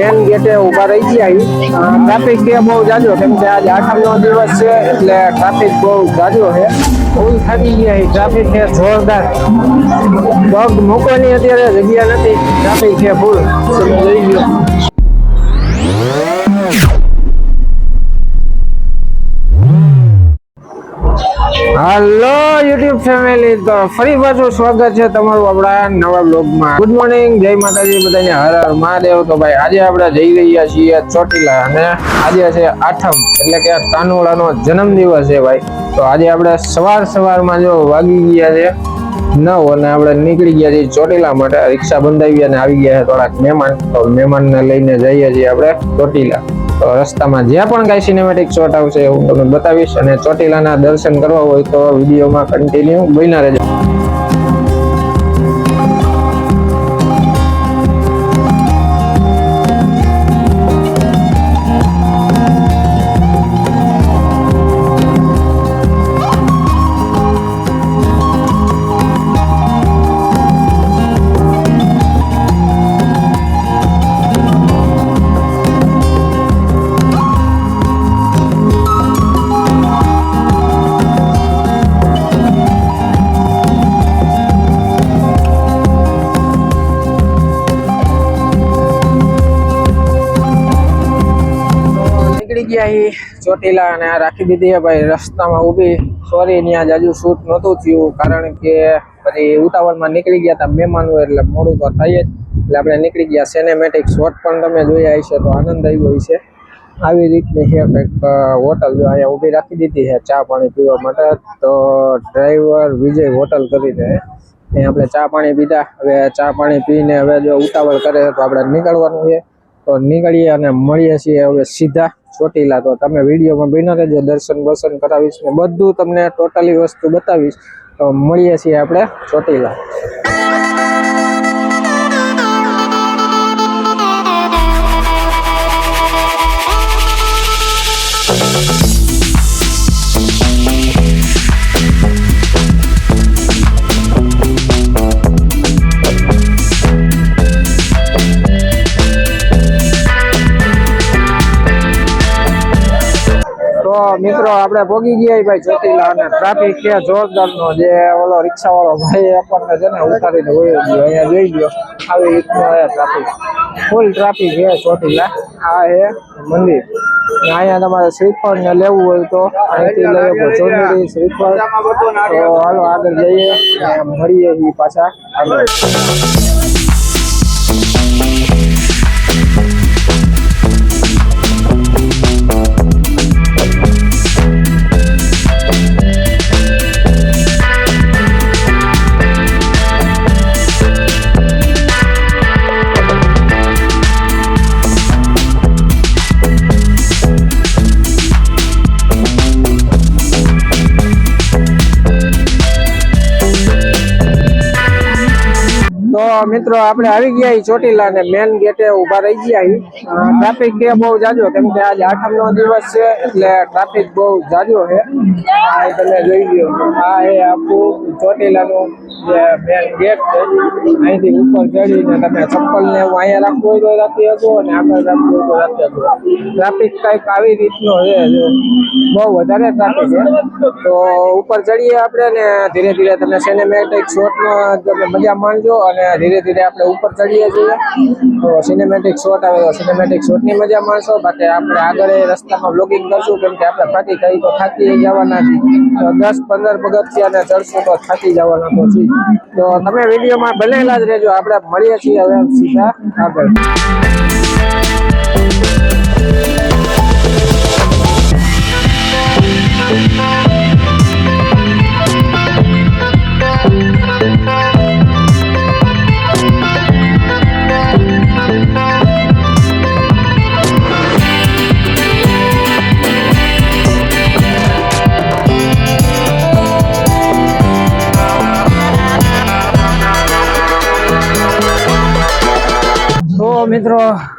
Main Gate ઊભા રહી ગયા ટ્રાફિક કે બહુ જાજો, કેમ કે આજે આઠમનો દિવસ છે, એટલે ટ્રાફિક બહુ જાજો છે. ફૂલ થાકી ગયા ટ્રાફિક છે જોરદાર. પગ મૂકવાની અત્યારે જગ્યા નથી. ટ્રાફિક છે ફૂલ. થઈ ગયો? હાલો યુટ્યુબ ફેમિલી તો ફરી પાછું સ્વાગત છે તમારું આપણા નવા બ્લોગમાં ગુડ મોર્નિંગ જય માતાજી. બધાને હર હર મહાદેવ. તો ભાઈ, આજે આપણે જઈ રહ્યા છીએ ચોટીલા અને આજે છે આઠમ, એટલે કે કાનુડાનો જન્મદિવસ છે ભાઈ. તો આજે આપણે સવાર સવારમાં જો વાગી ગયા છે નવ અને આપણે નીકળી ગયા છીએ ચોટીલા માટે. રિક્ષા બંધાવી અને આવી ગયા છે થોડાક મહેમાન. તો મહેમાનને લઈને જઈએ છીએ આપણે ચોટીલા. રસ્તામાં જ્યાં પણ કાંઈ સિનેમેટિક શોટ આવશે હું તમને બતાવીશ અને ચોટીલાના દર્શન કરવા હોય તો વિડીયોમાં કન્ટિન્યુ બન્યા રહેજો. અહીં ચોટીલા અને આ રાખી દીધી ભાઈ. રસ્તામાં ઊભી. સોરી ત્યાં જાજુ શૂટ નહોતું થયું. કારણ કે પછી ઉતાવળમાં નીકળી ગયા હતા મહેમાનો, એટલે મોડું તો થાય જ. એટલે આપણે નીકળી ગયા. સિનેમેટિક શોટ પણ તમે જોયા હશે તો આનંદ આવ્યો હશે. આવી રીતની છે કંઈક હોટલ જો અહીંયા ઊભી રાખી દીધી છે ચા પાણી પીવા માટે. તો ડ્રાઈવર વિજય હોટલ કરીને અહીં આપણે ચા પાણી પીધા. હવે ચા પાણી પીને હવે જો ઉતાવળ કરે તો આપણે નીકળવાનું છે. તો નીકળીએ અને મળીએ છીએ હવે સીધા ચોટીલા. તો તમે વિડીયોમાં બન્યા રહેજો દર્શન બર્શન કરાવીશ ને બધું તમને ટોટલી વસ્તુ બતાવીશ. તો મળીએ છીએ આપણે ચોટીલા. મિત્રો, આપણે ભોગી ગયા ભાઈ ચોટીલા અને ટ્રાફિક છે જોરદાર નો જે ઓલો રિક્ષા વાળો ભાઈ આપણને છે ને ઉતારીને હોય અહીંયા જોઈ ગયો આવી રીતનો ટ્રાફિક. ફૂલ ટ્રાફિક છે ચોટીલા આ એ મંદિર. અહીંયા તમારે શ્રીફળ ને લેવું હોય તો અહીંથી લઈ શકો શ્રીફળ. તો હાલો આગળ જઈએ. મળીએ પાછા આગળ. તો મિત્રો, આપણે આવી ગયા ચોટીલા ને મેન ગેટે ઊભા રહી ગયા ટ્રાફિક કે બહુ જાજો, કેમ કે આજે આઠમ નો દિવસ છે, એટલે ટ્રાફિક બહુ જાજો છે. તમે જોઈ ગયો આ એ આખું ચોટીલાનું જે મેન ગેટ છે, અહીંથી ઉપર ચડીને તમે ચપ્પલ ને એવું અહીંયા રાખવું હોય તો રાખી શકો અને આગળ રાખવું હોય તો રાખી શકો. ટ્રાફિક કંઈક આવી રીતનો છે બહુ વધારે ટ્રાફિક છે. તો ઉપર ચડીએ આપણે ને ધીરે ધીરે તમે સિનેમેટિક શોટનો તમે મજા માણજો અને ધીરે ધીરે આપણે ઉપર ચડીએ છીએ. તો સિનેમેટિક શોટ આવે તો સિનેમેટિક શોટની મજા માણશો બાકી આપણે આગળ રસ્તામાં બ્લોગિંગ કરશું. કેમ કે આપણે થાકી કઈ તો થાકી જવાના છીએ. દસ પંદર પગથિયાને ચડશું તો થાકી જવાના તો છીએ. તો તમે વિડીયોમાં બનેલા જ રહેજો. આપણે મળીએ છીએ હવે સીધા આગળ. તો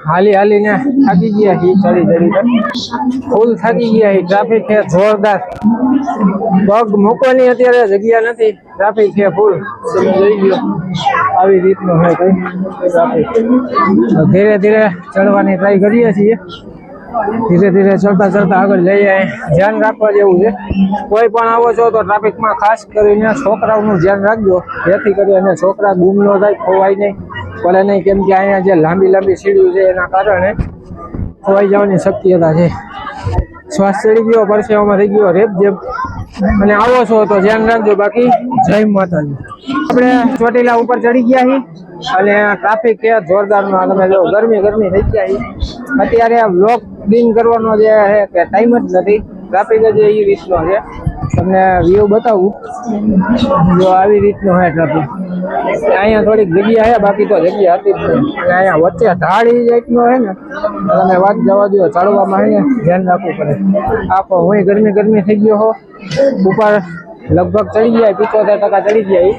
હાલી હાલીને થાકી ગયા છીએ, ચડી ચડી ફૂલ થાકી ગયા છીએ ટ્રાફિક છે જોરદાર. પગ મૂકવાની અત્યારે જગ્યા નથી ટ્રાફિક છે ફૂલ જોઈ ગયો આવી રીતનું હોય કઈ ટ્રાફિક ધીરે ધીરે ચડવાની ટ્રાય કરીએ છીએ. ધીરે ધીરે ચડતા ચડતા આગળ જઈએ ધ્યાન રાખવા જેવું છે. કોઈ પણ આવો છો તો ટ્રાફિકમાં ખાસ કરીને છોકરાઓનું ધ્યાન રાખજો. જેથી કરીને છોકરા ગુમ ન થાય, ખોવાય નહીં. પડે નહીં, કેમ કે અહીંયા જે લાંબી લાંબી સીડીઓ છે એના કારણે ખોવાઈ જવાની શક્યતા છે. શ્વાસ ચડી ગયો, પરસેવામાં થઈ ગયો, રેપ જેમ. અને આવો છો તો ધ્યાન રાખજો. બાકી જય માતાજી. આપણે ચોટીલા ઉપર ચડી ગયા છીએ અને ટ્રાફિક કે જોરદાર તમે જો ગરમી ગરમી થઈ ગયા છીએ. અત્યારે બ્લોક દિન કરવાનો જે કે ટાઈમ જ નથી. ટ્રાફિક જ એ રીતનો છે. તમને વ્યૂ બતાવું. જો આવી રીતનું છે ટ્રાફિક અહીંયા થોડીક જગ્યા છે, બાકી તો જગ્યા હતી જ નહીં અને અહીંયા વચ્ચે ઢાળી જાતનો હોય ને, તમે વાત જવા દો ચડવામાં છે ધ્યાન રાખવું પડે. આખો હું ગરમી ગરમી થઈ ગયો હો. ઉપર લગભગ ચડી ગયા પિત્તોતેર ટકા ચડી ગયા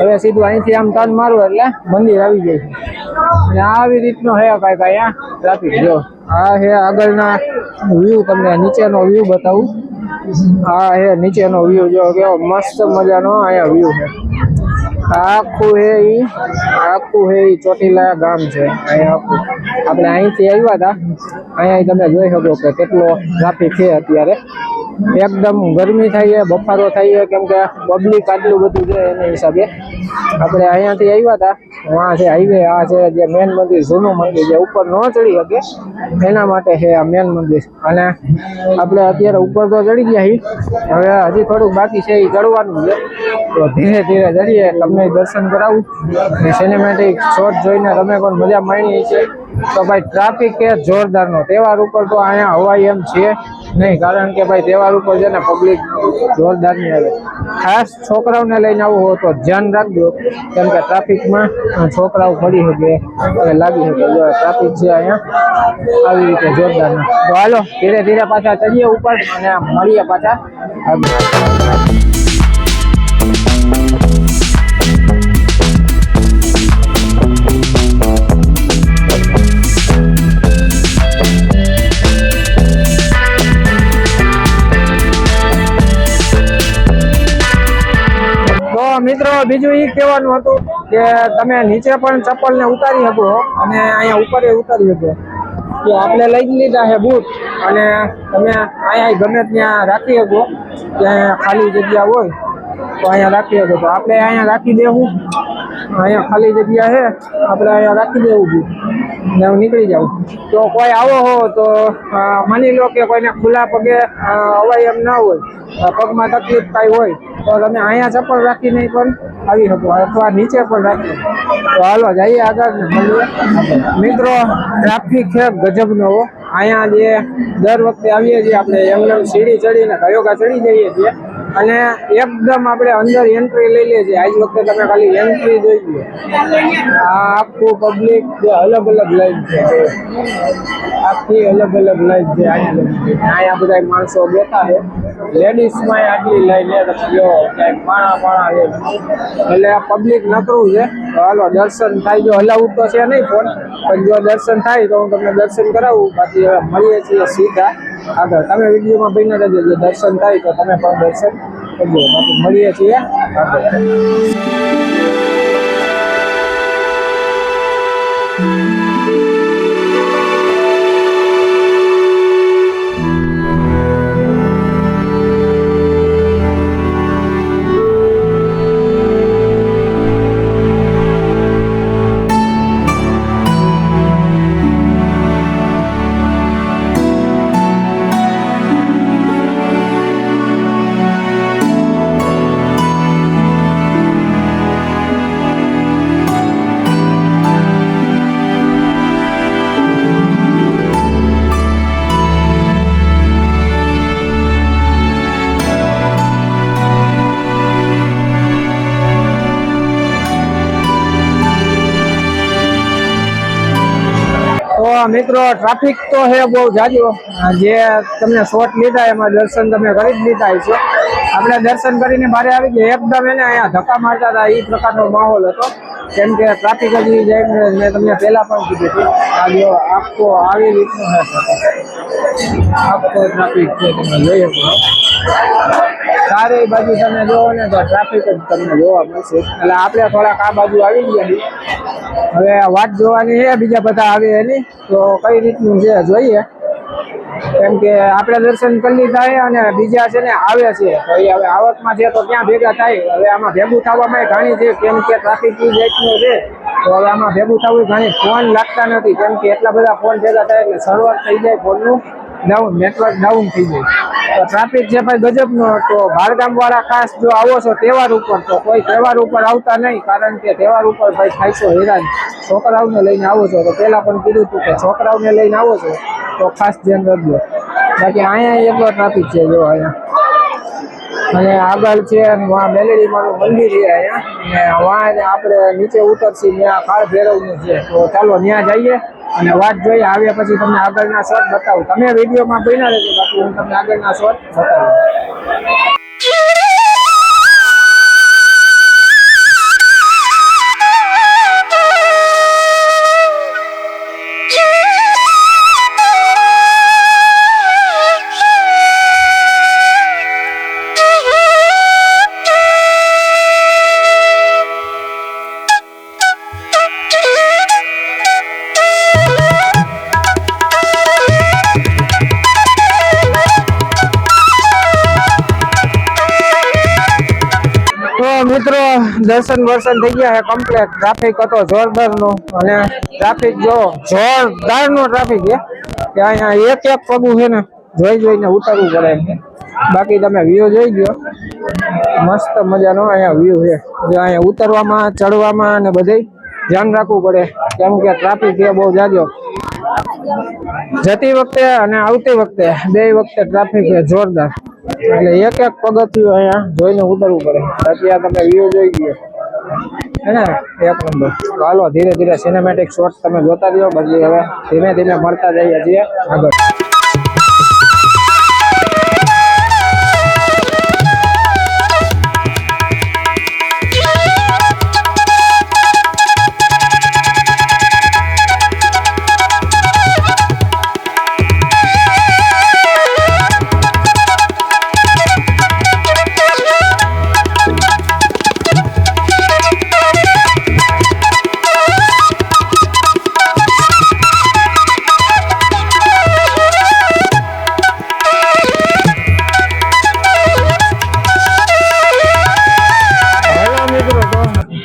હવે સીધું અહીંથી આમ ટર્ન મારું એટલે મંદિર આવી જાય અને આવી રીતનો હે કાંઈક અહીંયા. ટ્રાફિક જો. આ હે આગળના વ્યૂ તમને નીચેનો વ્યૂ બતાવું. આ હે, નીચેનો વ્યૂ જો કેવો મસ્ત મજાનો અહીંયા વ્યૂ છે. આખું હે ઈ, આખું હે ઈ ચોટીલા ગામ છે, અહીંયા આખું. આપણે અહીંથી આવ્યા હતા અહીંયા તમે જોઈ શકો કે કેટલો ટ્રાફિક છે અત્યારે. એકદમ ગરમી થઈ છે, બફારો થાય છે, કેમ કે પબ્લિક આટલું બધું છે એના હિસાબે. આપણે અહીંયાથી આવ્યા હતા આ છે હાઈવે આ છે જે મેન મંદિર, જૂનું મંદિર જે ઉપર ન ચડી શકે. એના માટે છે આ મેન મંદિર. અને આપણે અત્યારે ઉપર તો ચડી ગયા છીએ, હવે હજી થોડુંક બાકી છે, એ ચડવાનું છે. તો ધીરે ધીરે ચડીએ, તમને દર્શન કરાવું. સિનેમેટિક શોટ જોઈને તમે પણ મજા માણી છે તો ભાઈ ટ્રાફિક કે જોરદારનો. તહેવાર ઉપર તો અહીંયા હવાઈ એમ છે નહીં, કારણ કે ભાઈ તહેવાર ઉપર છે ને પબ્લિક જોરદારની આવે. ખાસ છોકરાઓને લઈને આવવું હોય તો ધ્યાન રાખજો, કેમ કે ટ્રાફિકમાં છોકરાઓ પડી શકે લાગી શકે. જો ટ્રાફિક છે અહીંયા, આવી રીતે જોરદારના. તો હાલો, ધીરે ધીરે પાછા ચડીએ ઉપર અને મળીએ પાછા. આગળ મિત્રો બીજું એ કહેવાનું હતું કે તમે નીચે પણ ચપ્પલ ને ઉતારી શકો. અને અહીંયા ઉપર ઉતારી શકો કે આપણે લઈ લીધા છે બૂટ. અને તમે અહીંયા ગમે ત્યાં રાખી શકો. ત્યાં ખાલી જગ્યા હોય તો અહીંયા રાખી શકો. તો આપણે અહીંયા રાખી દેવું. અહીંયા ખાલી જગ્યા છે. આપણે અહીંયા રાખી દેવું બૂટ ને હું નીકળી જાઉં. તો કોઈ આવો હો, તો માની લો કે કોઈને ખુલ્લા પગે અવાય એમ ના હોય પગમાં તકલીફ કાંઈ હોય, તો તમે અહીંયા ચપ્પલ રાખીને પણ આવી શકો, અથવા નીચે પણ રાખી તો હાલો, જઈએ આગળ મિત્રો, ટ્રાફિક છે ગજબનો. અહીંયા જે દર વખતે આવીએ છીએ આપણે એમને એમ સીડી ચડીને કયોગા ચડી જઈએ છીએ. અને એકદમ આપણે અંદર એન્ટ્રી લઈ લઈએ છીએ આજ વખતે તમે ખાલી એન્ટ્રી જોઈ લો આ આખું પબ્લિક જે અલગ અલગ લાઈન છે. આખી અલગ અલગ લાઈન છે અહીંયા બધા માણસો બેઠા છે. લેડીઝમાં આટલી લાઈન છે. ક્યાંક પાણા પાણા છે. એટલે આ પબ્લિક નકરું છે. હાલો, દર્શન થાય. જો હલાવું તો છે નહીં ફોન પણ જો દર્શન થાય તો હું તમને દર્શન કરાવું. બાકી હવે મળીએ છીએ સીધા આગળ. તમે વિડીયોમાં બહીને રહેજો. જો દર્શન થાય તો તમે પણ દર્શન કરજો બાકી મળીએ છીએ. મિત્રો ટ્રાફિક તો હે બહુ જાજો. જે તમને શોર્ટ લીધા, એમાં દર્શન તમે કરી જ લીધા છે આપણે દર્શન કરીને બહાર આવી ગયા. એકદમ એને અહીંયા ધક્કા મારતા હતા એ પ્રકારનો માહોલ હતો. કેમ કે ટ્રાફિક હજી જાય મેં તમને પહેલા પણ કીધું હતું. આ જો આખો આવી રીતનો આખો ટ્રાફિક છે, તમે જોઈ શકો. ચારેય બાજુ તમે જોવો ને તો ટ્રાફિક જ તમને જોવા મળશે. એટલે આપણે થોડાક આ બાજુ આવી ગયા. હવે વાત જોવાની છે, બીજા બધા આવે એની. તો કઈ રીતનું છે જોઈએ. કેમ કે આપણે દર્શન કરી લીધા અને બીજા છે ને આવે છે. તો એ હવે આવકમાં છે તો ક્યાં ભેગા થાય? હવે આમાં ભેગું થવામાં ઘણી છે, કેમ કે ટ્રાફિક જાતનું છે. તો હવે આમાં ભેગું થવું ઘણી ફોન લાગતા નથી. કેમ કે એટલા બધા ફોન ભેગા થાય એટલે સર્વર થઈ જાય ફોનનું. ડાઉન નેટવર્ક ડાઉન થઈ જાય તો ટ્રાફિક છે ભાઈ ગજબનો તો બહારગામ વાળા ખાસ જો આવો છો તહેવાર ઉપર, તો કોઈ તહેવાર ઉપર આવતા નહીં, કારણ કે તહેવાર ઉપર ભાઈ ખાઈશો હેરાન. છોકરાઓને લઈને આવો છો, તો પહેલાં પણ કીધું હતું કે છોકરાઓને લઈને આવો છો, તો ખાસ ધ્યાન રાખજો. બાકી અહીંયા એટલો ટ્રાફિક છે, જો અહીંયા. અને આગળ છે વहाँ મેલેડી માનું મંદિર છે અહીંયા. ને વहाँ આપણે નીચે ઉતરશી, ત્યાં કાળ ભેરવનું છે. તો ચાલો, ત્યાં જઈએ. અને વાત જોઈએ આવ્યા પછી તમને આગળના શોટ બતાવું. તમે વિડીયોમાં બન્યા રહેજો બાકી હું તમને આગળના શોટ બતાવું. દર્શન વર્શન થઈ ગયા છે કમ્પ્લેટ ટ્રાફિક હતો જોરદાર નો અને ટ્રાફિક જો જોરદાર નો ટ્રાફિક છે કે અહીંયા એક એક પગું છે ને જોઈ જોઈને ઉતારવું પડે બાકી તમે વ્યૂ જોઈ ગયો. મસ્ત મજાનો અહીંયા વ્યૂ છે. જો અહીંયા ઉતરવામાં, ચડવામાં અને બધે ધ્યાન રાખવું પડે. કેમ કે ટ્રાફિક છે બહુ જાજો. જતી વખતે અને આવતી વખતે બે વખતે ટ્રાફિક છે જોરદાર. એટલે એક એક પગથિયું અહીંયા જોઈને ઉતરવું પડે. આ તમે વ્યૂ જોઈ ગયો. હે ને? એક નંબર ચાલો ધીરે ધીરે સિનેમેટિક શોર્ટ તમે જોતા રહ્યો. બધી હવે ધીમે ધીમે મળતા જઈએ છીએ આગળ.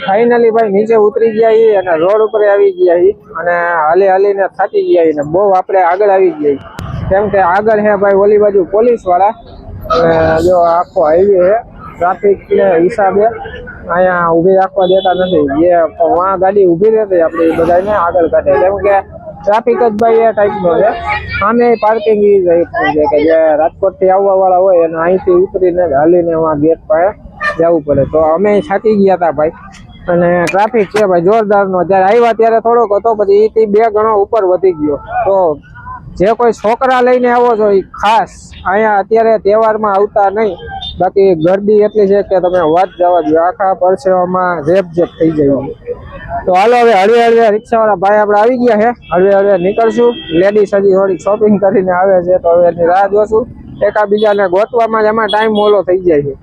ફાઇનલી ભાઈ નીચે ઉતરી ગયા છીએ અને રોડ ઉપર આવી ગયા છીએ અને હાલી હાલીને થાકી ગયા ને બહુ આપણે આગળ આવી ગયા કેમ કે આગળ છે ભાઈ ઓલી બાજુ પોલીસવાળા. અને જો આખો હાઈવે છે ટ્રાફિક ને હિસાબે અહીંયા ઊભી રાખવા દેતા નથી. જે વાં ગાડી ઊભી રહેતી આપણે બધાને આગળ કાઢે. કેમ કે ટ્રાફિક જ ભાઈ એ ટાઈપનો છે. સામે પાર્કિંગ છે કે જે રાજકોટથી આવવા વાળા હોય અને અહીંથી ઉતરીને હાલીને વાં ગેટ પાસે જવું પડે. તો અમે થાકી ગયા હતા ભાઈ. અને ટ્રાફિક છે ભાઈ, જોરદારનો. જ્યારે આવ્યા ત્યારે થોડોક હતો, પછી એથી બે ગણો ઉપર વધી ગયો. તો જે કોઈ છોકરા લઈને આવો છો એ ખાસ, અહીંયા અત્યારે તહેવારમાં આવતા નહીં. બાકી ગરદી એટલી છે કે તમે વાત જવા દો આખા પરસેવામાં રેપ જેપ થઈ જાય તો હાલો હવે હળવે હળવે રિક્ષાવાળા ભાઈ આપણે આવી ગયા છે હળવે હળવે નીકળશું. લેડીઝ હજી થોડીક શોપિંગ કરીને આવે છે, તો હવે એની રાહ જોશું. એકાબીજાને ગોતવામાં જ એમાં ટાઈમ મોલો થઈ જાય છે.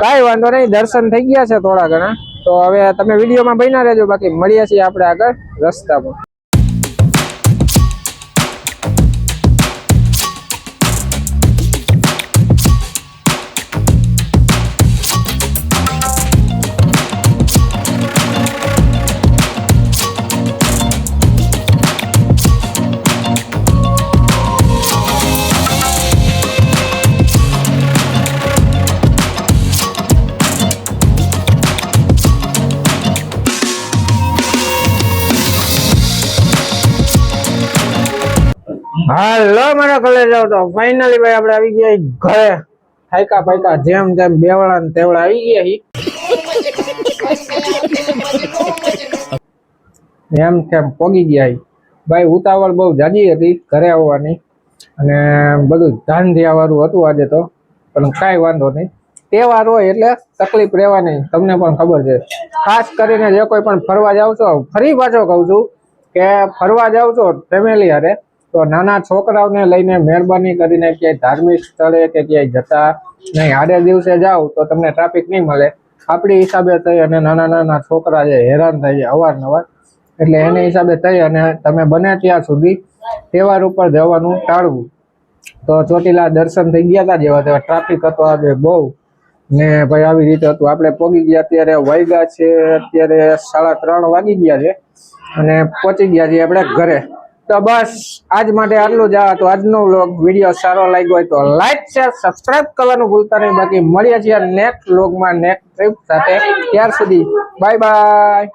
કાંઈ વાંધો નહીં, દર્શન થઈ ગયા છે થોડા ઘણા. તો હવે તમે વિડીયોમાં બન્યા રહેજો. બાકી મળીએ છીએ આપણે આગળ રસ્તામાં. હાલો, મારા કોલેજ તો ફાઇનલી ભાઈ આપણે આવી ગયા ઘરે. થાયકા ફાયકા જેમ તેમ બેવડા ને તેવડા આવી ગયા હી એમ તેમ પોગી ગયા ભાઈ, ઉતાવળ બહુ જાજી હતી ઘરે આવવાની. અને બધું ધાંધિયા વાળું હતું આજે તો, પણ કાંઈ વાંધો નહીં. તહેવાર હોય એટલે તકલીફ રહેવાની, તમને પણ ખબર છે. ખાસ કરીને જે કોઈ પણ ફરવા જાવ છો, ફરી પાછો કહું છું કે ફરવા જાવ છો ફેમિલી હારે તો નાના છોકરાઓને લઈને મહેરબાની કરીને ક્યાંય ધાર્મિક સ્થળે કે ક્યાંય જતા નહીં. આડે દિવસે જાવ તો તમને ટ્રાફિક નહીં મળે. આપણી હિસાબે થઈ અને નાના નાના છોકરા છે હેરાન થાય છે અવારનવાર. એટલે એને હિસાબે થઈ અને તમે બને ત્યાં સુધી તહેવાર ઉપર જવાનું ટાળવું. તો ચોટીલા દર્શન થઈ ગયા હતા જેવા તેવા ટ્રાફિક હતો આજે બહુ. ને ભાઈ આવી રીતે હતું. આપણે પોગી ગયા અત્યારે વાગ્યા છે, અત્યારે સાડા ત્રણ વાગી ગયા છે અને પહોંચી ગયા છીએ આપણે ઘરે. તો બસ, આજ માટે આટલું જ. તો આજનો વ્લોગ વીડિયો સારો લાગ્યો હોય તો લાઈક શેર સબસ્ક્રાઇબ કરવાનું ભૂલતા નહીં. બાકી મળીએ છીએ નેક્સ્ટ વ્લોગમાં નેક્સ્ટ ટ્રીપ સાથે. ત્યાર સુધી બાય બાય